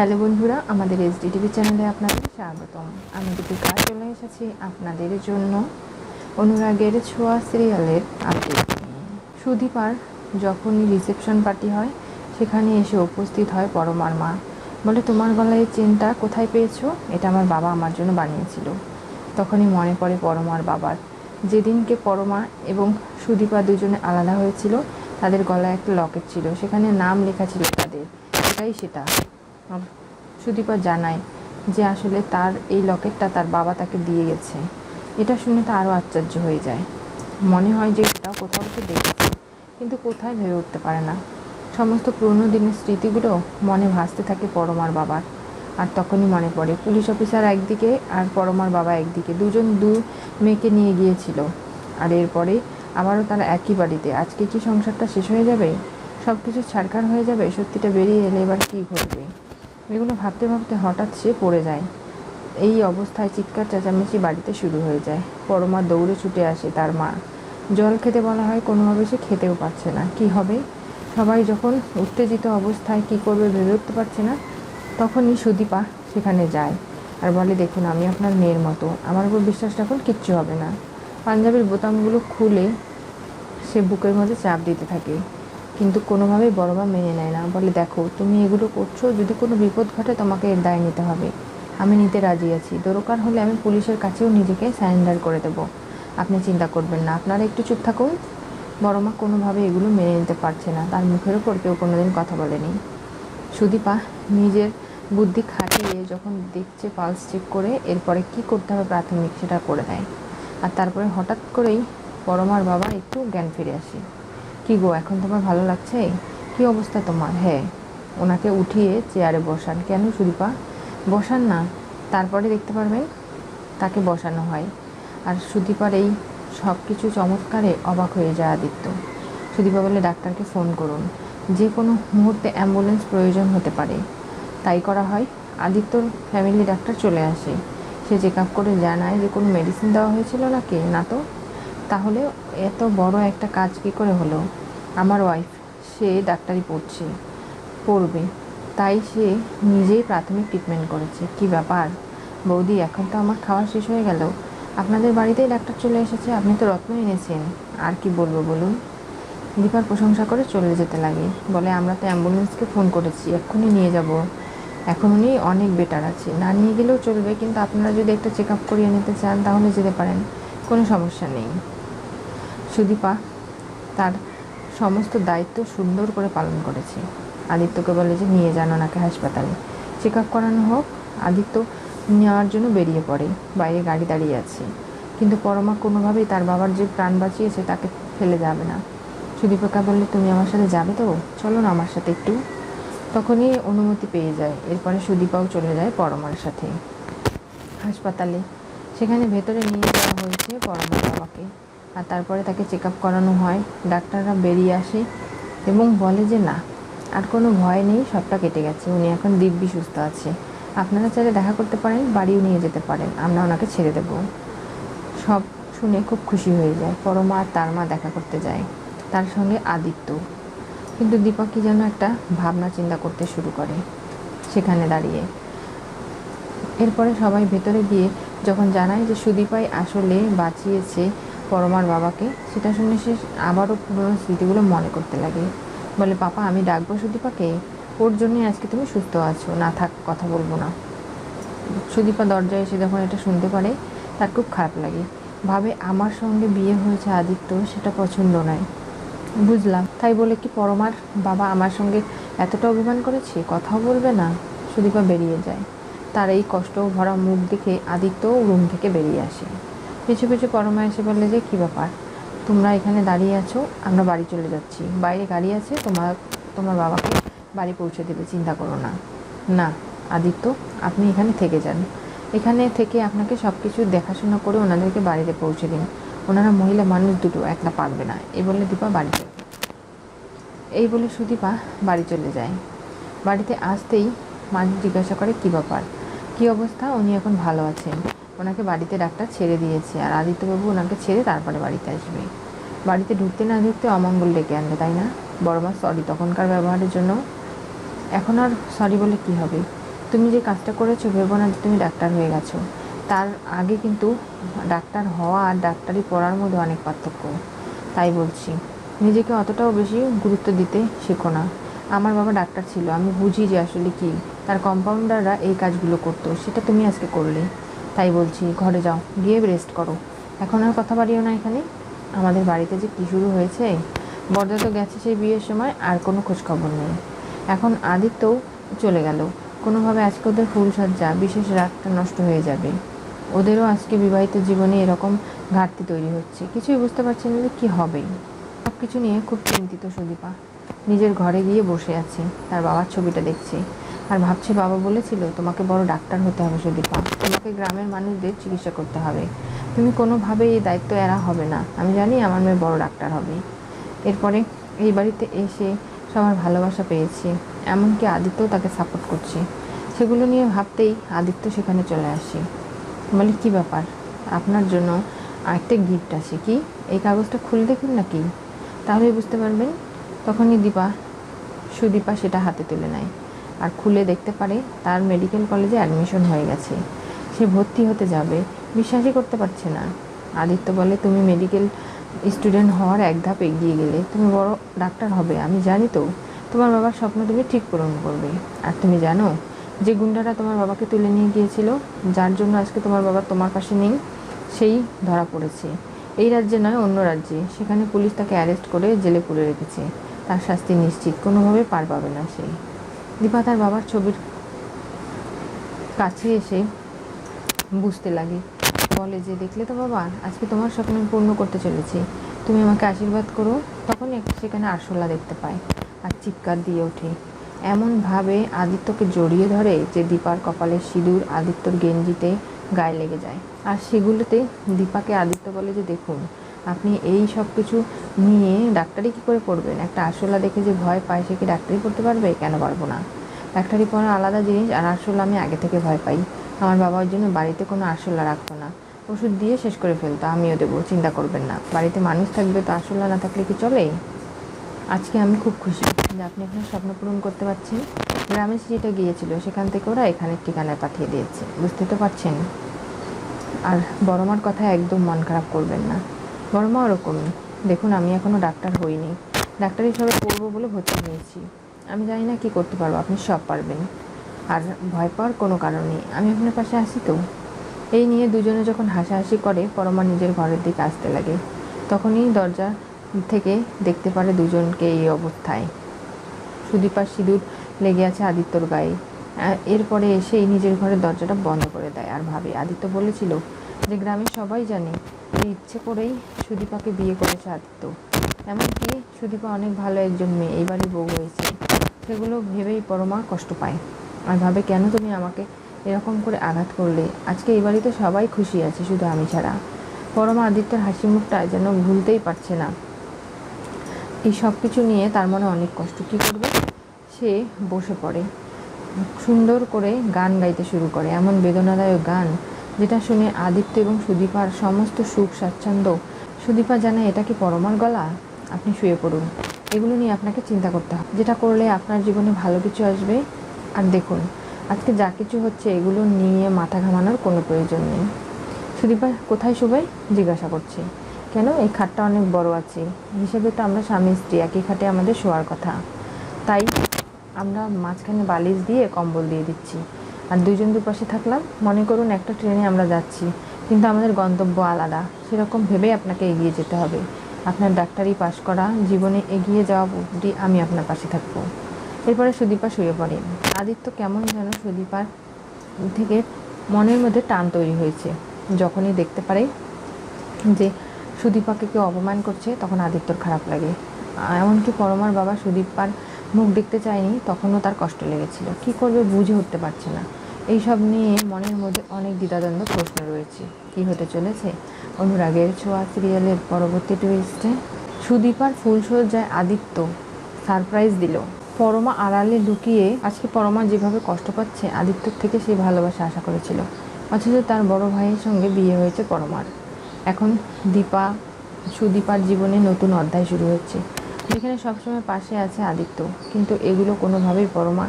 Hello বন্ধুরা, আমাদের SD TV চ্যানেলে আপনাদের স্বাগতম। আমি দীপিকা, চলে এসেছি আপনাদের জন্য অনুরাগের ছোঁয়া সিরিয়ালের আপডেট সুদীপার যখনই রিসেপশন পার্টি হয়, সেখানে এসে উপস্থিত হয় পরমার মা বলে, তোমার গলায় চেনটা কোথায় পেয়েছ? এটা আমার বাবা আমার জন্য বানিয়েছিল। তখনই মনে পড়ে পরমার বাবার। যেদিনকে পরমা এবং সুদীপা দুজনে আলাদা হয়েছিল, তাদের গলায় একটা লকেট ছিল। সেখানে নাম লেখা ছিল তাদের। এটাই সেটা। সুদীপা জানায় যে আসলে তার এই লকেটটা তার বাবা তাকে দিয়ে গেছে। এটা শুনে তো আরও আশ্চর্য হয়ে যায়। মনে হয় যে এটাও কোথাও তো দেখেছে, কিন্তু কোথায় ভেবে উঠতে পারে না। সমস্ত পুরনো দিনের স্মৃতিগুলো মনে ভাসতে থাকে পরমার বাবার। আর তখনই মনে পড়ে, পুলিশ অফিসার একদিকে আর পরমার বাবা একদিকে। দুজন দু মেয়েকে নিয়ে গিয়েছিল। আর এরপরে আবারও তারা একই বাড়িতে। আজকে কি সংসারটা শেষ হয়ে যাবে? সব কিছু ছাড়খাড় হয়ে যাবে? সত্যিটা বেরিয়ে এলে এবার কী ঘটবে? এগুলো ভাবতে ভাবতে হঠাৎ সে পড়ে যায়। এই অবস্থায় চিৎকার চেঁচামেচি বাড়িতে শুরু হয়ে যায়। পরমা দৌড়ে ছুটে আসে তার মা। জল খেতে বলা হয়, কোনোভাবে সে খেতেও পারছে না। কি হবে? সবাই যখন উত্তেজিত অবস্থায় কি করবে ভেবে উঠতে পারছে না, তখনই সুদীপা সেখানে যায় আর বলে, দেখুন, আমি আপনার মেয়ের মতো। আমার উপর বিশ্বাস রাখুন, কিচ্ছু হবে না। পাঞ্জাবির বোতামগুলো খুলে সে বুকের মধ্যে চাপ দিতে থাকে। কিন্তু কোনোভাবেই বড় মা মেনে নেয় না। বলে, দেখো, তুমি এগুলো করছ, যদি কোনো বিপদ ঘটে তোমাকে এর দায় নিতে হবে। আমি নিতে রাজি আছি। দরকার হলে আমি পুলিশের কাছেও নিজেকে স্যারেন্ডার করে দেবো। আপনি চিন্তা করবেন না। আপনারা একটু চুপ থাকুন। বড় মা কোনোভাবে এগুলো মেনে নিতে পারছে না। তার মুখের ওপর কেউ কোনোদিন কথা বলেনি। সুদীপা নিজের বুদ্ধি খাটিয়ে যখন দেখছে পালস চেক করে, এরপরে কি করতে হবে প্রাথমিক সেটা করে দেয় আর তারপরে হঠাৎ করেই পরমার বাবা একটু জ্ঞান ফিরে আসে। কি গো, এখন তোমার ভালো লাগছে? কি অবস্থা তোমার? হ্যাঁ ওনাকে উঠিয়ে চেয়ারে বসান। কেন সুদীপা? বসান না, তারপরে দেখতে পারবেন তাকে বসানো হয়। আর সুদীপার এই সব কিছু চমৎকারে অবাক হয়ে যায় আদিত্য। সুদীপা বলে, ডাক্তারকে ফোন করুন। যে কোনো মুহূর্তে অ্যাম্বুলেন্স প্রয়োজন হতে পারে। তাই করা হয়। আদিত্যর ফ্যামিলি ডাক্তার চলে আসে। সে চেক আপ করে জানায় যে কোনো মেডিসিন দেওয়া হয়েছিল নাকি? না তো? তাহলে এত বড় একটা কাজ কী করে হলো? আমার ওয়াইফ সে ডাক্তারি পড়ছে, পড়বে। তাই সে নিজেই প্রাথমিক ট্রিটমেন্ট করেছে। কি ব্যাপার? বৌদি, এখন তো আমার খাওয়া শেষ হয়ে গেল। আপনাদের বাড়িতেই ডাক্তার চলে এসেছে, আপনি তো রত্ন এনেছেন। আর কি বলব বলুন? দীপার প্রশংসা করে চলে যেতে লাগে। বলে, আমরা তো অ্যাম্বুলেন্সকে ফোন করেছি, এক্ষুনি নিয়ে যাব। এখন উনি অনেক বেটার আছে। না নিয়ে গেলেও চলবে, কিন্তু আপনারা যদি একটা চেক আপ করিয়ে নিতে চান, তাহলে যেতে পারেন। কোনো সমস্যা নেই। সুদীপা তার সমস্ত দায়িত্ব সুন্দর করে পালন করেছে। আদিত্যকে বলে যে, নিয়ে যান ওনাকে হাসপাতালে। চেক আপ করানো হোক, আদিত্য নেওয়ার জন্য বেরিয়ে পড়ে, বাইরে গাড়ি দাঁড়িয়ে আছে। কিন্তু পরমা কোনোভাবেই তার বাবার যে প্রাণ বাঁচিয়েছে তাকে ফেলে যাবে না। সুদীপকা বললে, তুমি আমার সাথে যাবে তো? চলো না আমার সাথে একটু। তখনই অনুমতি পেয়ে যায়। এরপরে সুদীপাও চলে যায় পরমার সাথে। হাসপাতালে। সেখানে ভেতরে নিয়ে যাওয়া হয়েছে পরমার বাবাকে। আর তারপরে তাকে চেক আপ করানো হয়। ডাক্তাররা বেরিয়ে আসে এবং বলে যে, না, আর কোনো ভয় নেই, সবটা কেটে গেছে। উনি এখন দিব্যি সুস্থ আছে। আপনারা চাইলে দেখা করতে পারেন, বাড়িও নিয়ে যেতে পারেন। আমরা ওনাকে ছেড়ে দেব। সব শুনে খুব খুশি হয়ে যায়। পরমা আর তার মা দেখা করতে যায়, তার সঙ্গে আদিত্য। কিন্তু দীপা কি যেন একটা ভাবনা চিন্তা করতে শুরু করে সেখানে দাঁড়িয়ে। এরপরে সবাই ভেতরে গিয়ে যখন জানায় যে, সুদীপাই আসলে বাঁচিয়েছে পরমার বাবাকে, সেটা শুনে সে আবারও পুরনো স্মৃতিগুলো মনে করতে লাগে। বলে, পাপা, আমি ডাকবো সুদীপাকে। ওর জন্যই আজকে তুমি সুস্থ আছো। না থাক, কথা বলব না। সুদীপা দরজায় এসে যখন এটা শুনতে পারে, তার খুব খারাপ লাগে। ভাবে, আমার সঙ্গে বিয়ে হয়েছে আদিত্য, সেটা পছন্দ নয়। বুঝলাম। তাই বলে কি, পরমার বাবা আমার সঙ্গে এতটা অভিমান করেছে? কথাও বলবে না? সুদীপা বেরিয়ে যায়। তার এই কষ্ট ভরা মুখ দেখে আদিত্য রুম থেকে বেরিয়ে আসে। পিছু পিছু পরমা এসে বললে যে, কী ব্যাপার? তোমরা এখানে দাঁড়িয়ে আছো, আমরা বাড়ি চলে যাচ্ছি। বাইরে গাড়ি আছে তোমার তোমার বাবাকে বাড়ি পৌঁছে দেবে, চিন্তা করো না। না, আদিত্য, আপনি এখানে থেকে যান। এখানে থেকে আপনাকে সব কিছু দেখাশোনা করে ওনাদেরকে বাড়িতে পৌঁছে দিন। ওনারা মহিলা মানুষ দুটো, একলা পারবে না। এই বলে দীপা বাড়ি যাবে এই বলে সুদীপা বাড়ি চলে যায়। বাড়িতে আসতেই মা জিজ্ঞাসা করে, কী ব্যাপার? কী অবস্থা? উনি এখন ভালো আছেন? ওনাকে বাড়িতে ডাক্তার ছেড়ে দিয়েছে। আর আদিত্যবাবু ওনাকে ছেড়ে তারপরে বাড়িতে আসবে। বাড়িতে ঢুকতে না ঢুকতে অমঙ্গল ডেকে আনবে, তাই না? বড় মা সরি তখনকার ব্যবহারের জন্য এখন আর সরি বলে কি হবে? তুমি যে কাজটা করেছ, ভেবো না যে তুমি ডাক্তার হয়ে গেছো। তার আগে কিন্তু ডাক্তার হওয়া আর ডাক্তারি পড়ার মধ্যে অনেক পার্থক্য। তাই বলছি, নিজেকে অতটাও বেশি গুরুত্ব দিতে শেখো না। আমার বাবা ডাক্তার ছিল, আমি বুঝি যে আসলে কি। তার কম্পাউন্ডাররা এই কাজগুলো করতো, সেটা তুমি আজকে করলে। তাই বলছি, ঘরে যাও, গিয়ে রেস্ট করো। এখন আর কথা বাড়িও না এখানে। আমাদের বাড়িতে যে কী শুরু হয়েছে, বর্দা তো গেছে সেই বিয়ের সময়, আর কোনো খোঁজখবর নেই। এখন আদিত্যও চলে গেল। কোনোভাবে আজকে ওদের ফুলসজ্জা বিশেষ রাতটা নষ্ট হয়ে যাবে। ওদেরও আজকে বিবাহিত জীবনে এরকম ঘাটতি তৈরি হচ্ছে। কিছুই বুঝতে পারছি না যে কী হবে। সব কিছু নিয়ে খুব চিন্তিত সুদীপা। নিজের ঘরে গিয়ে বসে আছে। তার বাবার ছবিটা দেখছে। আর ভাবছে বাবা বলেছিল, তোমাকে বড় ডাক্তার হতে হবে সুদীপা তোমাকে গ্রামের মানুষদের চিকিৎসা করতে হবে। তুমি কোনোভাবে এই দায়িত্ব এরা হবে না। আমি জানি আমার মেয়ে বড় ডাক্তার হবে। এরপরে এই বাড়িতে এসে সবার ভালোবাসা পেয়েছি। এমনকি আদিত্যও তাকে সাপোর্ট করছে। সেগুলো নিয়ে ভাবতেই আদিত্য সেখানে চলে আসে। বলে, কি ব্যাপার? আপনার জন্য আরেকটা গিফট আছে কি? এই কাগজটা খুলে দেখুন নাকি তাহলে বুঝতে পারবেন। তখনই দীপা, সুদীপা সেটা হাতে তুলে নেয়। আর খুলে দেখতে পারে তার মেডিকেল কলেজে অ্যাডমিশন হয়ে গেছে। সে ভর্তি হতে যাবে। বিশ্বাসই করতে পারছে না। আদিত্য বলে, তুমি মেডিকেল স্টুডেন্ট হওয়ার এক ধাপ এগিয়ে গেলে তুমি বড় ডাক্তার হবে, আমি জানি তো। তোমার বাবার স্বপ্ন তুমি ঠিক পূরণ করবে। আর তুমি জানো, যে গুন্ডারা তোমার বাবাকে তুলে নিয়ে গিয়েছিল, যার জন্য আজকে তোমার বাবা তোমার পাশে নেই, সেই ধরা পড়েছে। এই রাজ্যে নয়, অন্য রাজ্যে। সেখানে পুলিশ তাকে অ্যারেস্ট করে জেলে পুরে রেখেছে। তার শাস্তি নিশ্চিত। কোনোভাবে পার পাবে না সেই দীপা তার বাবার ছবির কাছে এসে বুঝতে লাগে। বলে যে, দেখলে তো বাবা, আজকে তোমার স্বপ্ন আমি পূর্ণ করতে চলেছি। তুমি আমাকে আশীর্বাদ করো একটা সেখানে আরশোলা দেখতে পায় আর চিৎকার দিয়ে ওঠে। এমনভাবে আদিত্যকে জড়িয়ে ধরে যে, দীপার কপালের সিঁদুর আদিত্যর গেঞ্জিতে গায়ে লেগে যায়। আর সেগুলোতে দীপাকে আদিত্য বলে যে, দেখুন আপনি এই সব কিছু নিয়ে ডাক্তারি কী করে পড়বেন? একটা আরশোলা দেখে যে ভয় পায়, সে কি ডাক্তারি পড়তে পারবে? কেন পারব না? ডাক্তারি পড়া আলাদা জিনিস, আর আরশোলা আমি আগে থেকে ভয় পাই। আমার বাবার জন্য বাড়িতে কোনো আরশোলা রাখতো না। ওষুধ দিয়ে শেষ করে ফেলতো, আমিও দেবো, চিন্তা করবেন না। বাড়িতে মানুষ থাকবে তো আরশোলা না থাকলে কি চলে? আজকে আমি খুব খুশি যে আপনি আপনার স্বপ্ন পূরণ করতে পারছেন। গ্রামে যেটা গিয়েছিল, সেখান থেকে ওরা এখানের ঠিকানায় পাঠিয়ে দিয়েছে। বুঝতে তো পারছেন? আর বড় মার কথা একদম মন খারাপ করবেন না। বড় ওরকমই দেখুন, আমি এখনও ডাক্তার হইনি। ডাক্তার হিসাবে পড়ব বলে ভর্তি হয়েছি। আমি জানি না কী করতে পারব, আপনি সব পারবেন। আর ভয় পাওয়ার কোনো কারণ নেই। আমি আপনার পাশে আসি তো। এই নিয়ে দুজনে যখন হাসাহাসি করে, পরমা নিজের ঘরের দিকে আসতে লাগে। তখনই দরজা থেকে দেখতে পারে দুজনকে এই অবস্থায়। সুদীপার সিঁদুর লেগে আছে আদিত্যর গায়ে। এরপরে এসেই নিজের ঘরের দরজাটা বন্ধ করে দেয়। আর ভাবে, আদিত্য বলেছিল যে গ্রামের সবাই জানে যে ইচ্ছে করেই সুদীপাকে বিয়ে করেছে আদিত্য এমনকি সুদীপা অনেক ভালো একজন মেয়ে, এইবারই বউ হয়েছে। সেগুলো ভেবেই পরমা কষ্ট পায়। আর ভাবে কেন তুমি আমাকে এরকম করে আঘাত করলে? আজকে এই বাড়িতে সবাই খুশি আছে, শুধু আমি ছাড়া। পরমা আদিত্যর হাসি মুখটা যেন ভুলতেই পারছে না। এই সব কিছু নিয়ে তার মনে অনেক কষ্ট। কী করবে? সে বসে পড়ে। সুন্দর করে গান গাইতে শুরু করে। এমন বেদনাদায়ক গান যেটা শুনে আদিত্য এবং সুদীপার সমস্ত সুখ, স্বাচ্ছন্দ্য, সুদীপা জানে এটা কি পরমার গলা? আপনি শুয়ে পড়ুন। এগুলো নিয়ে আপনাকে চিন্তা করতে হবে। যেটা করলে আপনার জীবনে ভালো কিছু আসবে। আর দেখুন, আজকে যা কিছু হচ্ছে এগুলো নিয়ে মাথা ঘামানোর কোনো প্রয়োজন নেই। সুদীপা, কোথায় শোবে? জিজ্ঞাসা করছে। কেন? এই খাটটা অনেক বড় আছে। হিসেবে তো আমরা স্বামী স্ত্রী, একই খাটে আমাদের শোয়ার কথা। তাই আমরা মাঝখানে বালিশ দিয়ে কম্বল দিয়ে দিচ্ছি। আর দুজন দুপাশে থাকলাম, মনে করুন একটা ট্রেনে আমরা যাচ্ছি, কিন্তু আমাদের গন্তব্য আলাদা। সেরকম ভেবেই আপনাকে এগিয়ে যেতে হবে। আপনার ডাক্তারি পাশ করা, জীবনে এগিয়ে যাওয়া অবধি আমি আপনার পাশে থাকব। এরপরে সুদীপা শুয়ে পড়ে। আদিত্য কেমন যেন সুদীপার থেকে মনের মধ্যে টান তৈরি হয়েছে। যখনই দেখতে পারে যে সুদীপাকে কেউ অপমান করছে, তখন আদিত্যর খারাপ লাগে। এমনকি পরমার বাবা সুদীপার মুখ দেখতে চায়নি, তখনও তার কষ্ট লেগেছিল। কি করবে বুঝে উঠতে পারছে না। এই সব নিয়ে মনের মধ্যে অনেক দ্বিধাদ্বন্দ্ব প্রশ্ন রয়েছে। কি হতে চলেছে? অনুরাগের ছোঁয়া সিরিয়ালের পরবর্তী টুইস্টে সুদীপার ফুলসজ্জায় আদিত্য সারপ্রাইজ দিল। পরমা আড়ালে লুকিয়ে আজকে পরমা যেভাবে কষ্ট পাচ্ছে, আদিত্যর থেকে সেই ভালোবাসা আশা করেছিল। অথচ তার বড় ভাইয়ের সঙ্গে বিয়ে হয়েছে পরমার। এখন দীপা, সুদীপার জীবনে নতুন অধ্যায় শুরু হচ্ছে। যেখানে সবসময় পাশে আছে আদিত্য। কিন্তু এগুলো কোনোভাবেই পরমা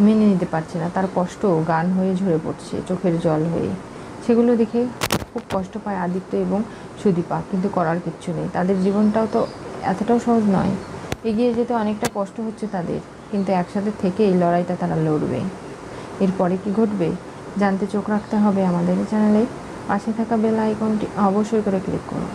মেনে নিতে পারছে না। তার কষ্ট, গান হয়ে ঝরে পড়ছে, চোখের জল হয়ে। সেগুলো দেখে খুব কষ্ট পায় আদিত্য এবং সুদীপা, কিন্তু করার কিচ্ছু নেই। তাদের জীবনটাও তো এতটাও সহজ নয়। এগিয়ে যেতে অনেকটা কষ্ট হচ্ছে তাদের, কিন্তু একসাথে থেকে এই লড়াইটা তারা লড়বে। এরপরে কি ঘটবে, জানতে চোখ রাখতে হবে আমাদের চ্যানেলে। পাশে থাকা বেল আইকনটি অবশ্যই করে ক্লিক করুন।